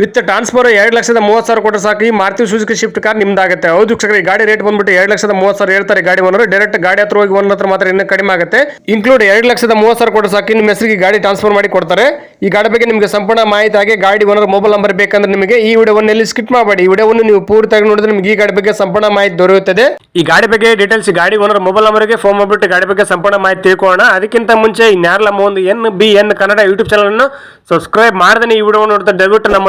With transfer ಎರಡು ಲಕ್ಷದ ಮೂವತ್ತು ಸಾವಿರ ಕೊಟ್ಟರೆ ಸಾಕು. ಈ ಮಾರುತಿ ಸುಜುಕಿ ಶಿಫ್ಟ್ ಕಾರ್ ನಿಮ್ದಾಗುತ್ತೆ. ಹೌದು ವೀಕ್ಷಕರೇ, ಗಾಡಿ ರೇಟ್ ಬಂದ್ಬಿಟ್ಟು ಎರಡು ಲಕ್ಷದ ಮೂವತ್ತು ಸಾವಿರ ಹೇಳ್ತಾರೆ ಗಾಡಿ ಓನರ್. ಡೈರೆಕ್ಟ್ ಗಾಡಿ ಹತ್ರ ಹೋಗಿ ಓನರ್ ಹತ್ರ ಮಾತ್ರ ಇನ್ನೂ ಕಡಿಮೆ ಆಗುತ್ತೆ. ಇನ್ಕ್ಲೂಡ್ ಎರಡು ಲಕ್ಷದ ಮೂವತ್ತು ಸಾವಿರ ಕೊಟ್ಟರೆ ಸಾಕು. ನಿಮ್ಮ ಹೆಸರಿಗೆ ಗಾಡಿ ಟ್ರಾನ್ಸ್ಫರ್ ಮಾಡಿ ಕೊಡ್ತಾರೆ. ಈ ಗಾಡಿ ಬಗ್ಗೆ ನಿಮಗೆ ಸಂಪೂರ್ಣ ಮಾಹಿತಿ ಆಗಿ ಗಾಡಿ ಓನರ್ ಮೊಬೈಲ್ ನಂಬರ್ ಬೇಕಂದ್ರೆ ನಿಮಗೆ ಈ ವಿಡಿಯೋವನ್ನು ಎಲ್ಲಿ ಸ್ಕಿಪ್ ಮಾಡಬೇಡಿ. ಈ ವಿಡಿಯೋವನ್ನು ನೀವು ಪೂರ್ತಿಯಾಗಿ ನೋಡಿದ್ರೆ ನಿಮಗೆ ಈ ಗಾಡಿ ಬಗ್ಗೆ ಸಂಪೂರ್ಣ ಮಾಹಿತಿ ದೊರೆಯುತ್ತದೆ. ಈ ಗಾಡಿ ಬಗ್ಗೆ ಡೀಟೇಲ್ಸ್ ಗಾಡಿ ಓನರ್ ಮೊಬೈಲ್ ನಂಬರ್ಗೆ ಫೋನ್ ಮಾಡಿಬಿಟ್ಟು ಗಾಡಿ ಬಗ್ಗೆ ಸಂಪೂರ್ಣ ಮಾಹಿತಿ ತಿಳ್ಕೊಳ್ಳೋಣ. ಅದಕ್ಕಿಂತ ಮುಂಚೆ ಇನ್ಯಾರಲ್ಲ ನಮ್ಮ ಒಂದು N B N Kannada YouTube channel ಅನ್ನು ಸಬ್ಸ್ಕ್ರೈಬ್ ಮಾಡ್ದೆ ಈ ವಿಡಿಯೋ ನೋಡ್ತಾ ದಯವಿಟ್ಟು ನಮ್ಮ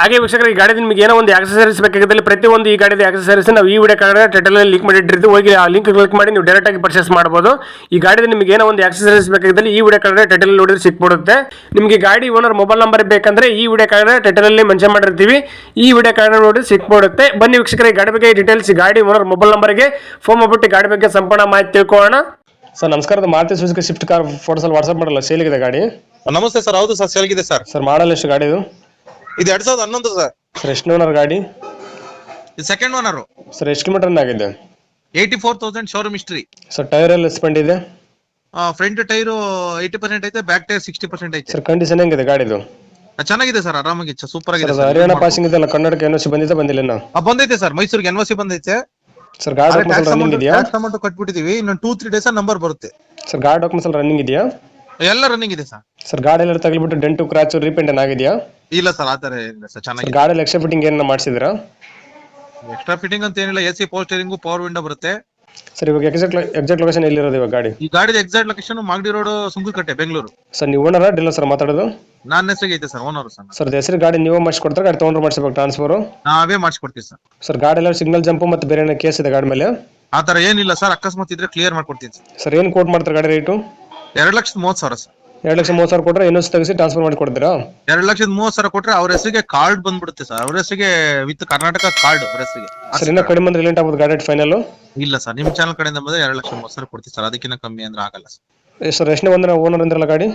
ಹಾಗೆ ವೀಕ್ಷಕರು ಈ ಗಾಡಿ ನಿಮಗೆ ಏನೋ ಒಂದು ಆಕ್ಸಸರೀಸ್ ಬೇಕಾಗಿದ್ದಲ್ಲಿ ಪ್ರತಿಯೊಂದು ಈ ಗಾಡಿದ ಆಕ್ಸಸರೀಸ್ ನಾವು ಈ ವಿಡಿಯೋ ಕಾರ್ಡ್ ಟೈಟಲ್ ಲಿಂಕ್ ಮಾಡಿಟ್ಟಿರ್ತೀವಿ. ಹೋಗಿ ಆ ಲಿಂಕ್ ಕ್ಲಿಕ್ ಮಾಡಿ ನೀವು ಡೈರೆಕ್ಟ್ ಆಗಿ ಪರ್ಚೇಸ್ ಮಾಡಬಹುದು ಈ ಗಾಡಿದ ನಿಮಗೆ ಏನೋ ಒಂದು ಆಕ್ಸಸರೀಸ್ ಬೇಕಾಗಿದ್ದಲ್ಲಿ ಈ ವಿಡಿಯೋ ಕಾರ್ಡ್ ಟೈಟಲ್ ನೋಡಿದ್ರೆ ಸಿಕ್ಬಿಡುತ್ತೆ. ನಿಮಗೆ ಗಾಡಿ ಓನರ್ ಮೊಬೈಲ್ ನಂಬರ್ ಬೇಕಂದ್ರೆ ಈ ವಿಡಿಯೋ ಕಾರ್ಡ್ ಟೈಟಲ್ ಅಲ್ಲಿ ಮೆನ್ಷನ್ ಮಾಡಿರ್ತೀವಿ. ಈ ವಿಡಿಯೋ ಕಾರ್ಡ್ ನೋಡಿ ಸಿಕ್ಬಿಡುತ್ತೆ. ಬನ್ನಿ ವೀಕ್ಷಕರ ಈ ಗಾಡಿ ಬಗ್ಗೆ ಡೀಟೇಲ್ಸ್ ಗಾಡಿ ಓನರ್ ಮೊಬೈಲ್ ನಂಬರ್ಗೆ ಫೋನ್ ಮಾಡ್ಬಿಟ್ಟು ಗಾಡಿ ಬಗ್ಗೆ ಸಂಪೂರ್ಣ ಮಾಹಿತಿ ತಿಳ್ಕೊಳ್ಳೋಣ. ಸರ್ ನಮಸ್ಕಾರ ಮಾರುತಿ ಸುಜುಕಿ ಶಿಫ್ಟ್ ಕಾರ್ ಫೋಟೋಸಲ್ಲಿ ವಾಟ್ಸ್ಆಪ್ ಮಾಡಲ್ಲ ಇದೆ ಗಾಡಿ. ನಮಸ್ತೆ ಸರ್ ಹೌದು ಸರ್ ಸೇಲ್ಗಿದೆ ಸರ್. ಸರ್ ಮಾಡಲ್ ಎಷ್ಟು ಗಾಡಿ ಇದು? ಇದು ಎರಡ್ ಸಾವಿರದ ಹನ್ನೊಂದು ಸರ್. ಸರ್ ಎಷ್ಟು ಓನರ್ ಗಾಡಿ? ಇದು ಸೆಕೆಂಡ್ ಓನರ್ ಸರ್ ಎಷ್ಟು ಕಿಲೋಮೀಟರ್ ಆಗಿದೆ? Eighty four thousand showroom history sir tyre ಎಲ್ಲ ಸ್ಪೆಂಡ್ ಇದೆ? ಫ್ರಂಟ್ ಟೈರ್ ಏಯ್ಟಿ ಪರ್ಸೆಂಟ್ ಐತೆ ಬ್ಯಾಕ್ ಟೈರ್ ಸಿಕ್ಸ್ಟಿ ಪರ್ಸೆಂಟ್ ಐತೆ. ಸರ್ ಕಂಡೀಷನ್ ಹೆಂಗಿದೆ ಗಾಡಿದು? ಆ, ಚೆನ್ನಾಗಿದೆ ಸರ್ ಆರಾಮಾಗಿ ಸೂಪರ್ ಆಗಿದೆ ಸರ್. ಹರಿಯಾಣ ಪಾಸಿಂಗ್ ಇದೆಲ್ಲ ಕನ್ನಡಕ್ಕೆ ಎನ್ ಸಿ ಬಂದಿದೆ ಬಂದಿಲ್ಲ ಇನ್ನು? ಆ, ಬಂದೈತೆ ಸರ್ ಮೈಸೂರಿಗೆ ಎನ್ ಸಿ ಬಂದೈತೆ. ಸರ್ ಗಾಡಿ ಡಾಕ್ಯುಮೆಂಟ್ಸ್ ರನ್ನಿಂಗ್ ಇದೆಯಾ? ಟ್ಯಾಕ್ಸ್ ಅಮೌಂಟ್ ಕಟ್ಬಿಟ್ಟಿದೀವಿ ಇನ್ನೊಂದು ಟೂ ತ್ರೀ ಡೇಸ್ ನಂಬರ್ ಬರುತ್ತೆ. ಸರ್ ಗಾಡಿ ಡಾಕ್ಯುಮೆಂಟ್ಸ್ ಎಲ್ಲ ರನ್ನಿಂಗ್ ಇದೆಯಾ? ಎಲ್ಲ ರನ್ನಿಂಗ್ ಇದೆ ಸರ್. ಸರ್ ಗಾಡಿ ಎಲ್ಲ ತಗಲಿಬಿಟ್ಟು ಡೆಂಟು ಕ್ರಾಚು ರೀಪೇಂಟ್ ಏನಾಗಿದೆಯಾ ಇಲ್ಲ ಸರ್ ಆತರ ಇಲ್ಲ ಸರ್ ಸರ್ ಚೆನ್ನಾಗಿದೆ. ಗಾಡಿ ಎಕ್ಸ್ಟ್ರಾ ಫಿಟ್ಟಿಂಗ್ ಏನ ಮಾಡಿಸಿದ್ರಾ ಎಕ್ಸ್ಟ್ರಾ ಫಿಟ್ಟಿಂಗ್ ಅಂತ ಏನಿಲ್ಲ AC C power steering power window ಬರುತ್ತೆ. ಸರ್ ಇವಾಗ ಎಕ್ಸಾಕ್ಟ್ ಎಕ್ಸಾಕ್ಟ್ ಲೊಕೇಶನ್ ಎಲ್ಲಿರೋದು ಇವಾಗ ಗಾಡಿ? ಈ ಗಾಡಿದ exact location Magadi road Sunkukatte Bengaluru sir ನೀವು ಓನರ ಡೀಲರ್ ಸರ್ ಮಾತಾಡೋದು? ನಾನು ಹೆಸರಿಗೆ ಐತೆ ಸರ್ ಓನರ್ ಸರ್ ಸರ್ ಹೆಸರು ಗಾಡಿ ನೀವೇ ಮಾಡಿಸ್ಕೊಡ್ತಾರೆ ಗಾಡಿ ತೊಗೊಂಡ್ರೆ ಮಾಡಿಸ್ಬೇಕು ಟ್ರಾನ್ಸ್ಫರ್ ನಾವೇ ಮಾಡಿಸ್ಕೊಡ್ತೀವಿ ಸರ್. ಸರ್ ಗಾಡಿ ಎಲ್ಲ ಸಿಗ್ನಲ್ ಜಂಪು ಮತ್ತು ಬೇರೆ ಏನೋ ಕೇಸ್ ಇದೆ ಗಾಡಿ ಮೇಲೆ? ಆ ತರ ಏನಿಲ್ಲ ಸರ್ ಅಕಸ್ಮಾತ್ ಇದ್ರೆ ಕ್ಲಿಯರ್ ಮಾಡ್ಕೊಡ್ತೀನಿ ಸರ್. ಸರ್ ಏನು ಕೋಟ್ ಮಾಡ್ತಾರೆ ಗಾಡಿ ರೇಟು ಎರಡ್ ಲಕ್ಷದ ಮೂವತ್ ಸಾವಿರ ಸರ್. ಎರಡು ಲಕ್ಷ ಮೂವತ್ತು ಸಾವಿರ ಕೊಟ್ಟರೆ ಇನ್ನೊಂದು ತೆಗೆಸಿ ಟ್ರಾನ್ಸ್ಫರ್ ಮಾಡಿ ಕೊಡ್ತೀರಾ ಎರಡ್ ಲಕ್ಷದ ಮೂವತ್ ಸಾವಿರ ಕೊಟ್ರೆ ಅವ್ರ ಹೆಸರಿಗೆ ಕಾರ್ಡ್ ಬಂದ್ಬಿಡುತ್ತೆ ಸರ್. ಅವ್ರ ಹೆಸರಿಗೆ ವಿತ್ ಕರ್ನಾಟಕ ಕಾರ್ಡ್ ಅವ್ರ ಹೆಸರಿಗೆ. ಸರ್ ಇನ್ನೂ ಕಡಿಮೆ ಅಂದ್ರೆ ರಿಲೆಂಟ್ ಆಗ್ಬೋದು ಗಾಡಿ ಫೈನಲ್ ಇಲ್ಲ ಸರ್. ನಿಮ್ಮ ಚಾನಲ್ ಕಡೆಯಿಂದ ಬಂದ್ರೆ ಎರಡ್ ಲಕ್ಷ ಮೂವತ್ ಸಾವಿರ ಕೊಡ್ತೀವಿ ಸರ್. ಅದಕ್ಕಿಂತ ಕಮ್ಮಿ ಅಂದ್ರೆ ಆಗಲ್ಲ ಸರ್. ಸರ್ ಎಷ್ಟನೇ ಒಂದ್ರ ಓನರ್ ಅಂದ್ರಲ್ಲ ಗಾಡಿ?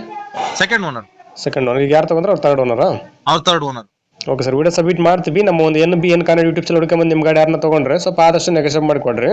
ಸೆಕೆಂಡ್ ಓನರ್ ಸೆಕೆಂಡ್ ಓನರ್ ಈಗ ಯಾರು ತಗೊಂಡ್ರೆ ಅವ್ರು ತರ್ಡ್ ಓನರಾ ಅವ್ರ third owner okay sir video submit ಮಾಡ್ತೀವಿ. ನಮ್ಮ ಒಂದು N B N Kannada YouTube channel ಹುಡ್ಕೊಂಬಂದು ನಿಮ್ಮ ಗಾಡಿ ಯಾರನ್ನ ತಗೊಂಡ್ರೆ ಸ್ವಲ್ಪ ಆದಷ್ಟು ನೆಗೆಸಬ್ ಮಾಡಿಕೊಡ್ರಿ.